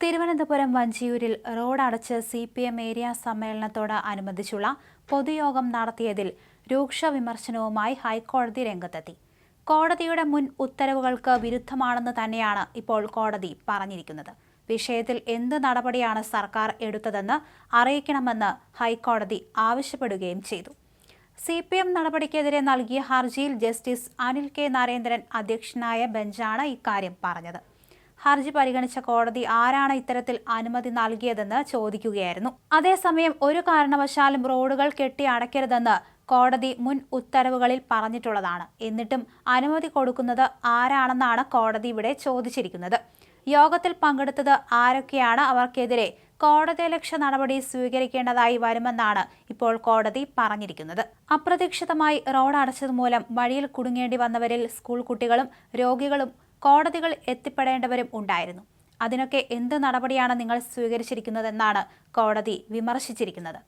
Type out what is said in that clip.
തിരുവനന്തപുരം വഞ്ചിയൂരിൽ റോഡ് അടച്ച് C P M area സമ്മേളനത്തോട് അനുബന്ധിച്ചുള്ള പൊതുയോഗം നടത്തിയതിൽ രൂക്ഷ വിമർശനവുമായി ഹൈക്കോടതി രംഗത്തെത്തി. കോടതിയുടെ മുൻ ഉത്തരവുകൾക്ക് വിരുദ്ധമാണെന്ന് തന്നെയാണ് ഇപ്പോൾ കോടതി പറഞ്ഞിരിക്കുന്നത്. വിഷയത്തിൽ എന്ത് നടപടിയാണ് സർക്കാർ എടുത്തതെന്ന് അറിയിക്കണമെന്ന് ഹൈക്കോടതി ആവശ്യപ്പെടുകയും ചെയ്തു. സി പി എം നടപടിക്കെതിരെ നൽകിയ ഹർജിയിൽ ജസ്റ്റിസ് അനിൽ കെ. നരേന്ദ്രൻ അധ്യക്ഷനായ ബെഞ്ചാണ് ഇക്കാര്യം പറഞ്ഞത്. ഹർജി പരിഗണിച്ച കോടതി ആരാണ് ഇത്തരത്തിൽ അനുമതി നൽകിയതെന്ന് ചോദിക്കുകയായിരുന്നു. അതേസമയം ഒരു കാരണവശാലും റോഡുകൾ കെട്ടി അടയ്ക്കരുതെന്ന് കോടതി മുൻ ഉത്തരവുകളിൽ പറഞ്ഞിട്ടുള്ളതാണ്. എന്നിട്ടും അനുമതി കൊടുക്കുന്നത് ആരാണെന്നാണ് കോടതി ഇവിടെ ചോദിച്ചിരിക്കുന്നത്. യോഗത്തിൽ പങ്കെടുത്തത് ആരൊക്കെയാണ്? അവർക്കെതിരെ കോടതിയലക്ഷ്യ നടപടി സ്വീകരിക്കേണ്ടതായി വരുമെന്നാണ് ഇപ്പോൾ കോടതി പറഞ്ഞിരിക്കുന്നത്. അപ്രതീക്ഷിതമായി റോഡ് അടച്ചതുമൂലം വഴിയിൽ കുടുങ്ങേണ്ടി വന്നവരിൽ സ്കൂൾ കുട്ടികളും രോഗികളും കോടതികൾ എത്തിപ്പെടേണ്ടവരും ഉണ്ടായിരുന്നു. അതിനൊക്കെ എന്ത് നടപടിയാണ് നിങ്ങൾ സ്വീകരിച്ചിരിക്കുന്നതെന്നാണ് കോടതി വിമർശിച്ചിരിക്കുന്നത്.